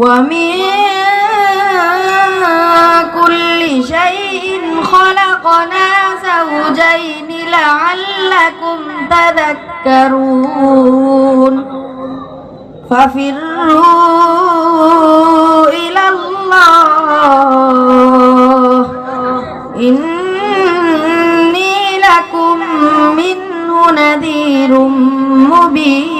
ومن كل شيء خلقنا زوجين لعلكم تذكرون ففروا إلى الله إني لكم منه نذير مبين